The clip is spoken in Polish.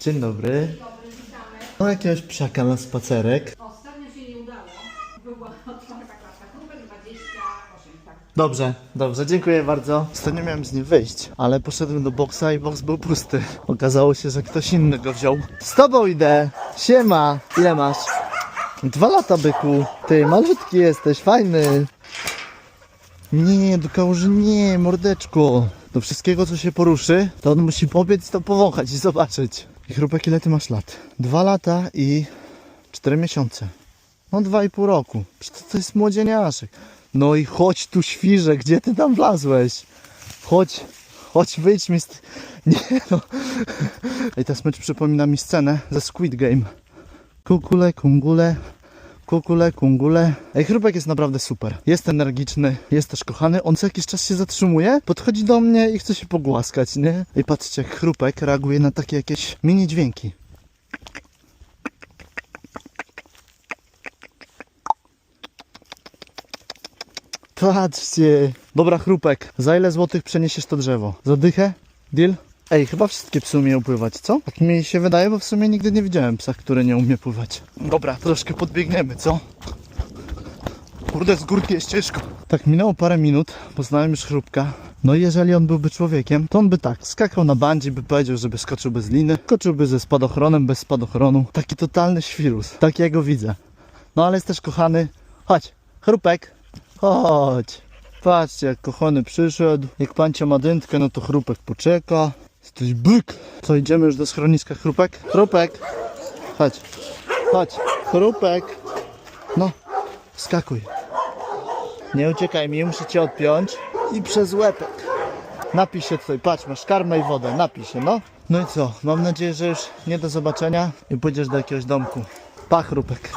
Dzień dobry. No jakiegoś psiaka na spacerek. Ostatnio się nie udało. Była otwarta. Numer 28, tak. Dobrze, dobrze, dziękuję bardzo. Ostatnio miałem z nim wyjść, ale poszedłem do boksa i boks był pusty. Okazało się, że ktoś inny go wziął. Z tobą idę! Siema! Ile masz? Dwa lata, byku. Ty, malutki jesteś, fajny. Nie, do kałuży nie, mordeczko. Do wszystkiego, co się poruszy, to on musi pobiec, to powąchać i zobaczyć. I chrupek, ile ty masz lat? Dwa lata i cztery miesiące. No dwa i pół roku. Przecież to jest młodzieniaszek. No i chodź tu świrze, gdzie ty tam wlazłeś? Chodź, chodź wyjdź mi z... Nie no. Ej, ta smycz przypomina mi scenę ze Squid Game. Kukule, kungule, kukule, kungule. Ej, chrupek jest naprawdę super. Jest energiczny, jest też kochany. On co jakiś czas się zatrzymuje, podchodzi do mnie i chce się pogłaskać, nie? Ej, patrzcie, jak chrupek reaguje na takie jakieś mini dźwięki. Patrzcie. Dobra, chrupek. Za ile złotych przeniesiesz to drzewo? Za dychę? Deal? Ej, chyba wszystkie psy umieją pływać, co? Tak mi się wydaje, bo w sumie nigdy nie widziałem psa, który nie umie pływać. Dobra, troszkę podbiegniemy, co? Kurde, z górki jest ciężko. Tak, minęło parę minut, poznałem już chrupka. No i jeżeli on byłby człowiekiem, to on by tak, skakał na bandzi, by powiedział, żeby skoczył bez liny, skoczyłby ze spadochronem, bez spadochronu. Taki totalny świrus, tak ja widzę. No ale jest też kochany. Chodź, chrupek, chodź. Patrzcie, jak kochany przyszedł. Jak pancia ma dętkę, no to chrupek poczeka. Jesteś byk. Co, idziemy już do schroniska chrupek? Chrupek, chodź, chodź, chrupek. No, skakuj. Nie uciekaj mi, muszę cię odpiąć. I przez łepek. Napij się tutaj, patrz, masz karmę i wodę, napij się, no. No i co, mam nadzieję, że już nie do zobaczenia i pójdziesz do jakiegoś domku. Pa, chrupek.